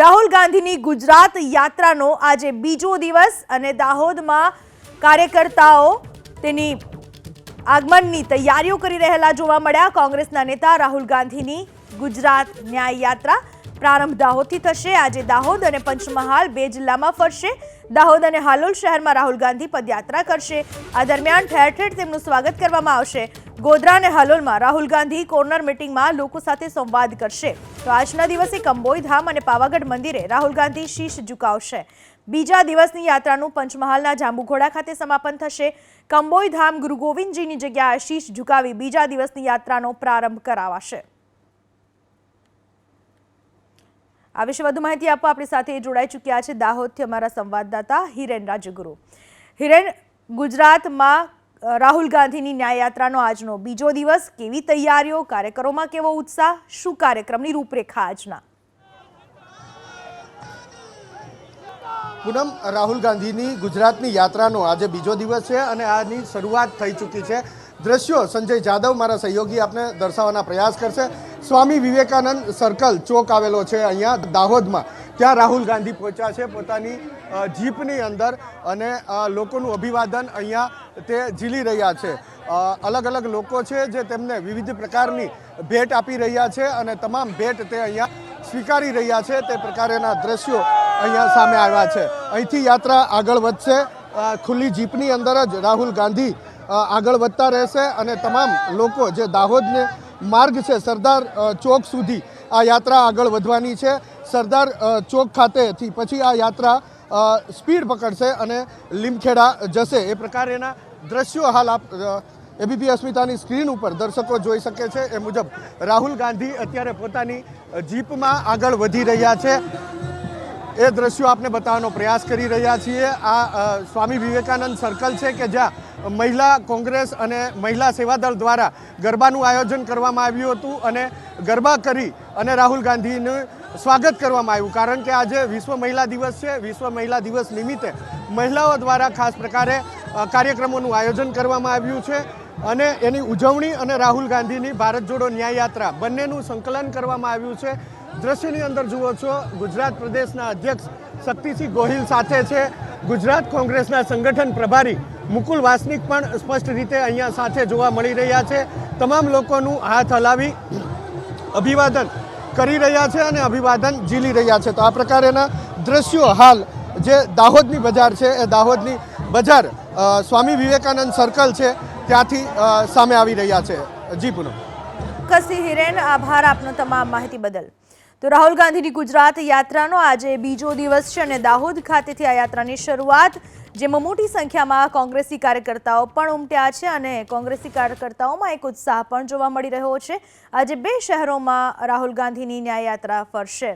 રાહુલ ગાંધીની ગુજરાત યાત્રાનો આજે બીજો દિવસ અને દાહોદમાં કાર્યકર્તાઓ તેની આગમનની તૈયારીઓ કરી રહેલા જોવા મળ્યા. કોંગ્રેસના નેતા રાહુલ ગાંધીની ગુજરાત ન્યાય યાત્રા પ્રારંભ દાહોદથી થશે. આજે દાહોદ અને પંચમહાલ બે જિલ્લામાં ફરશે. દાહોદ અને હાલોલ શહેરમાં રાહુલ ગાંધી પદયાત્રા કરશે. આ દરમિયાન ઠેર ઠેર તેમનું સ્વાગત કરવામાં આવશે. ગોધરા અને હાલોલમાં રાહુલ ગાંધી કોર્નર મિટિંગમાં લોકો સાથે સંવાદ કરશે. તો આજના દિવસે કંબોઈ ધામ અને પાવાગઢ મંદિરે રાહુલ ગાંધી શીશ ઝુકાવશે. બીજા દિવસની યાત્રાનું પંચમહાલના જાંબુઘોડા ખાતે સમાપન થશે. કંબોઈ ધામ ગુરુ ગોવિંદજીની જગ્યાએ શીશ ઝુકાવી બીજા દિવસની યાત્રાનો પ્રારંભ કરાવાશે. આ વિશે વધુ માહિતી આપવા આપણી સાથે જોડાઈ ચૂક્યા છે દાહોદથી અમારા સંવાદદાતા હિરેન રાજગુરુ. હિરેન, ગુજરાતમાં રાહુલ ગાંધીની ન્યાય યાત્રાનો આજનો બીજો દિવસ. કેવી તૈયારીઓ કાર્યક્રમોમાં કેવો ઉત્સાહ, શું કાર્યક્રમની રૂપરેખા આજના? પૂનમ, રાહુલ ગાંધીની ગુજરાતની યાત્રાનો આજે બીજો દિવસ છે અને આની શરૂઆત થઈ ચૂકી છે. દ્રશ્યો, સંજય જાદવ મારા સહયોગી આપને દર્શાવવાના પ્રયાસ કરશે. સ્વામી વિવેકાનંદ સર્કલ ચોક આવેલો છે અહીંયા દાહોદમાં. ત્યાં રાહુલ ગાંધી પહોંચ્યા છે પોતાની જીપની અંદર અને લોકોનું અભિવાદન અહીંયા તે ઝીલી રહ્યા છે. અલગ અલગ લોકો છે જે તેમને વિવિધ પ્રકારની ભેટ આપી રહ્યા છે અને તમામ ભેટ તે અહીંયા સ્વીકારી રહ્યા છે. તે પ્રકારેના દ્રશ્યો અહીંયા સામે આવ્યા છે. અહીંથી યાત્રા આગળ વધશે. ખુલ્લી જીપની અંદર જ રાહુલ ગાંધી આગળ વધતા રહેશે અને તમામ લોકો જે દાહોદને માર્ગ છે, સરદાર ચોક સુધી આ યાત્રા આગળ વધવાની છે. સરદાર ચોક ખાતેથી પછી આ યાત્રા સ્પીડ પકડશે અને લીમખેડા જશે. એ પ્રકારેના દ્રશ્યો હાલ આપ એબીપી અસ્મિતાની સ્ક્રીન ઉપર દર્શકો જોઈ શકે છે. એ મુજબ રાહુલ ગાંધી અત્યારે પોતાની જીપમાં આગળ વધી રહ્યા છે. એ દ્રશ્યો આપને બતાવવાનો પ્રયાસ કરી રહ્યા છીએ. આ સ્વામી વિવેકાનંદ સર્કલ છે કે જ્યાં મહિલા કોંગ્રેસ અને મહિલા સેવાદળ દ્વારા ગરબાનું આયોજન કરવામાં આવ્યું હતું અને ગરબા કરી અને રાહુલ ગાંધીનું સ્વાગત કરવામાં આવ્યું. કારણ કે આજે વિશ્વ મહિલા દિવસ છે. વિશ્વ મહિલા દિવસ નિમિત્તે મહિલાઓ દ્વારા ખાસ પ્રકારે કાર્યક્રમોનું આયોજન કરવામાં આવ્યું છે અને એની ઉજવણી અને રાહુલ ગાંધીની ભારત જોડો ન્યાય યાત્રા બંનેનું સંકલન કરવામાં આવ્યું છે. દ્રશ્યની અંદર જુઓ છો, ગુજરાત પ્રદેશના અધ્યક્ષ શક્તિસિંહ ગોહિલ સાથે છે. ગુજરાત કોંગ્રેસના સંગઠન પ્રભારી મુકુલ વાસનિક પણ સ્પષ્ટ રીતે અહીંયા સાથે જોવા મળી રહ્યા છે. તમામ લોકોનું હાથ હલાવી અભિવાદન કરી રહ્યા છે અને અભિવાદન ઝીલી રહ્યા છે. તો આ પ્રકારેના દ્રશ્યો હાલ જે દાહોદની બજાર છે, એ દાહોદની બજાર સ્વામી વિવેકાનંદ સર્કલ છે, ત્યાંથી સામે આવી રહ્યા છે. જી, પૂનમ. કસી હિરેન, આભાર આપનો તમામ માહિતી બદલ. તો રાહુલ ગાંધીની ગુજરાત યાત્રાનો આજે બીજો દિવસ છે અને દાહોદ ખાતેથી આ યાત્રાની શરૂઆત, જેમાં મોટી સંખ્યામાં કોંગ્રેસી કાર્યકર્તાઓ પણ ઉમટ્યા છે અને કોંગ્રેસી કાર્યકર્તાઓમાં એક ઉત્સાહ પણ જોવા મળી રહ્યો છે. આજે બે શહેરોમાં રાહુલ ગાંધીની ન્યાયયાત્રા ફરશે.